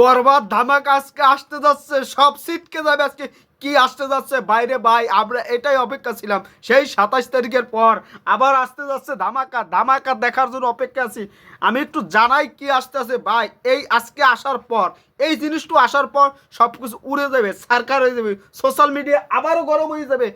বরবাদ ধামাক আজকে আসতে যাচ্ছে, সব সিটকে যাবে আজকে। কি আসতে যাচ্ছে? বাইরে ভাই, আমরা এটাই অপেক্ষা ছিলাম। সেই সাতাশ তারিখের পর আবার আসতে যাচ্ছে ধামাকা। ধামাকা দেখার জন্য অপেক্ষা আছি। আমি একটু জানাই কি আসতে আছে। ভাই, এই আজকে আসার পর, এই জিনিসটা আসার পর সব কিছু উড়ে যাবে সার্কার হয়ে যাবে। সোশ্যাল মিডিয়া আবারও গরম হয়ে যাবে।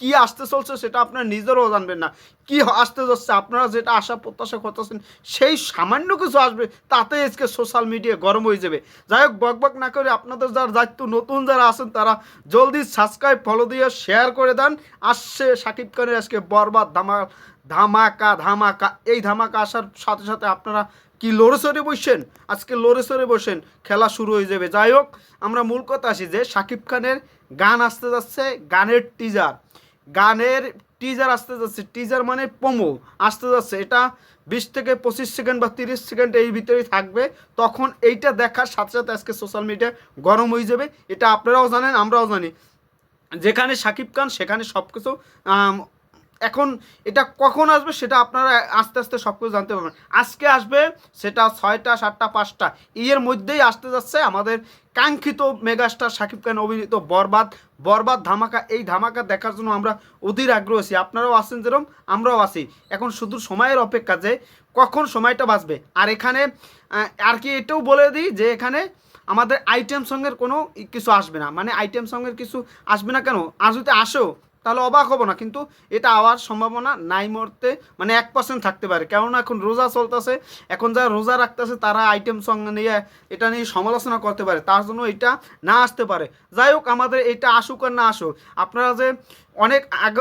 কি আসতে চলছে সেটা আপনারা নিজেরাও জানবেন না। কি আসতে যাচ্ছে, আপনারা যেটা আশা প্রত্যাশা করতেছেন, সেই সামান্য কিছু আসবে, তাতে আজকে সোশ্যাল মিডিয়া গরম হয়ে যাবে। যাই হোক, বক বক না করে আপনাদের যার দায়িত্ব, নতুন যারা আছেন তারা জলদি সাবস্ক্রাইব ফলো দিয়ে শেয়ার করে দেন। আসছে সাকিব খানের আজকে বরবাদ ধামা, ধামাকা ধামাকা। এই ধামাকা আসার সাথে সাথে আপনারা কি লড়ে সরে বসছেন আজকে লড়ে সরে বসেন, খেলা শুরু হয়ে যাবে। যাই হোক, আমরা মূল কথা আসি যে সাকিব খানের গান আসতে যাচ্ছে, গানের টিজার গানের টিজার আসতে যাচ্ছে টিজার মানে পোমো আসতে যাচ্ছে, এটা বিশ থেকে পঁচিশ সেকেন্ড বা তিরিশ সেকেন্ড এই ভিতরেই থাকবে, তখন এইটা দেখার সাথে সাথে আজকে সোশ্যাল মিডিয়া গরম হয়ে যাবে, এটা আপনারাও জানেন, আমরাও জানি। যেখানে সাকিব খান, সেখানে সব কিছু এখন এটা কখন আসবে সেটা আপনারা আস্তে আস্তে সব কিছু জানতে পারবেন। আজকে আসবে সেটা ছয়টা, সাতটা, পাঁচটা। ইয়ের মধ্যেই আসতে যাচ্ছে আমাদের কাঙ্ক্ষিত মেগাস্টার সাকিব খান, অভিনীত বরবাদ। বরবাদ ধামাকা, এই ধামাকা দেখার জন্য আমরা অধীর আগ্রহ আছি। আপনারাও আছেন যেরকম আমরাও আছি। এখন শুধু সময়ের অপেক্ষা যে কখন সময়টা বাঁচবে। আর এখানে আর কি এটাও বলে দিই যে এখানে আমাদের আইটেম সঙ্গের কোনো কিছু আসবে না। মানে আইটেম সঙ্গের কিছু আসবে না কেন? আর যদি আসেও তাহলে অবাক হব না, কিন্তু এটা আওয়ার সম্ভাবনা নাই মুহূর্তে মানে এক পার্সেন্ট থাকতে পারে। কেননা এখন রোজা চলতেছে, এখন যারা রোজা রাখতেছে, তারা আইটেম সং নিয়ে, এটা নিয়ে সমালোচনা করতে পারে। তার জন্য এটা না আসতে পারে। যাই হোক, আমাদের এটা আসুক আর না আসুক, আপনারা যে অনেক আগ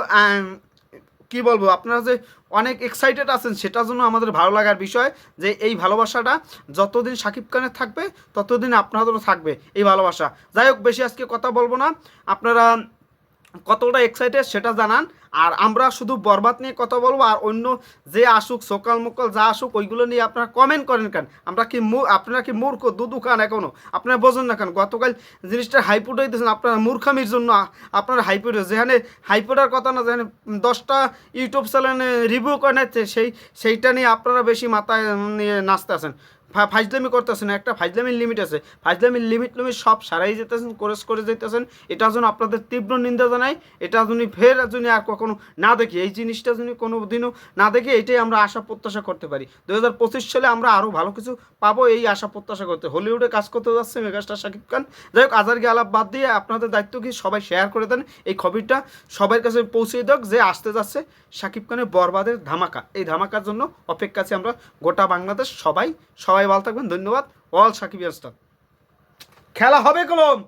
কি বলব, আপনারা যে অনেক এক্সাইটেড আছেন, সেটার জন্য আমাদের ভালো লাগার বিষয় যে এই ভালোবাসাটা যতদিন সাকিব খানের থাকবে, ততদিন আপনাদেরও থাকবে এই ভালোবাসা। যাই হোক, বেশি আজকে কথা বলব না। আপনারা কতটা এক্সাইটেড সেটা জানান। আর আমরা শুধু বরবাদ নিয়ে কথা বলব, আর অন্য যে আসুক, সকাল মোকাল যা আসুক, ওইগুলো নিয়ে আপনারা কমেন্ট করেন কেন? আমরা কি আপনারা কি মূর্খ, দুদু খান এখনও আপনারা বোঝেন না কেন? গতকাল জিনিসটা হাইপুট হইতেছেন আপনারা মূর্খামির জন্য আপনারা হাইপুট যেখানে হাইপুটার কথা না, যেখানে দশটা ইউটিউব চ্যানেলে রিভিউ করে নিচ্ছে সেই সেইটা নিয়ে আপনারা বেশি মাথায় নিয়ে নাচতে আছেন। ফা- ফাইজলামি করতেছেন, একটা ফাইজলামির লিমিট আছে। ফাইজলামির লিমিট লিমিট সব সারাই যেতেছেন কোরেস করে যেতেছেন এটা যেন আপনাদের তীব্র নিন্দা জানাই এটা যদি ফের যদি আর কখনো না দেখি, এই জিনিসটা যদি কোনো দিনও না দেখি, এটাই আমরা আশা প্রত্যাশা করতে পারি। দু হাজার পঁচিশ সালে আমরা আরও ভালো কিছু পাবো, এই আশা প্রত্যাশা করতে। হলিউডে কাজ করতে যাচ্ছে মেগাস্টার শাকিব খান। যাই হোক আজারকে আলাপ বাদ দিয়ে আপনাদের দায়িত্ব কি সবাই শেয়ার করে দেন, এই খবরটা সবার কাছে পৌঁছে দেক, যে আসতে যাচ্ছে শাকিব খানের বরবাদের ধামাকা। এই ধামাকার জন্য অপেক্ষা আছি আমরা গোটা বাংলাদেশ, সবাই সবাই ভালো থাকবেন ধন্যবাদ। অল সাকিব খেলা হবে কলম।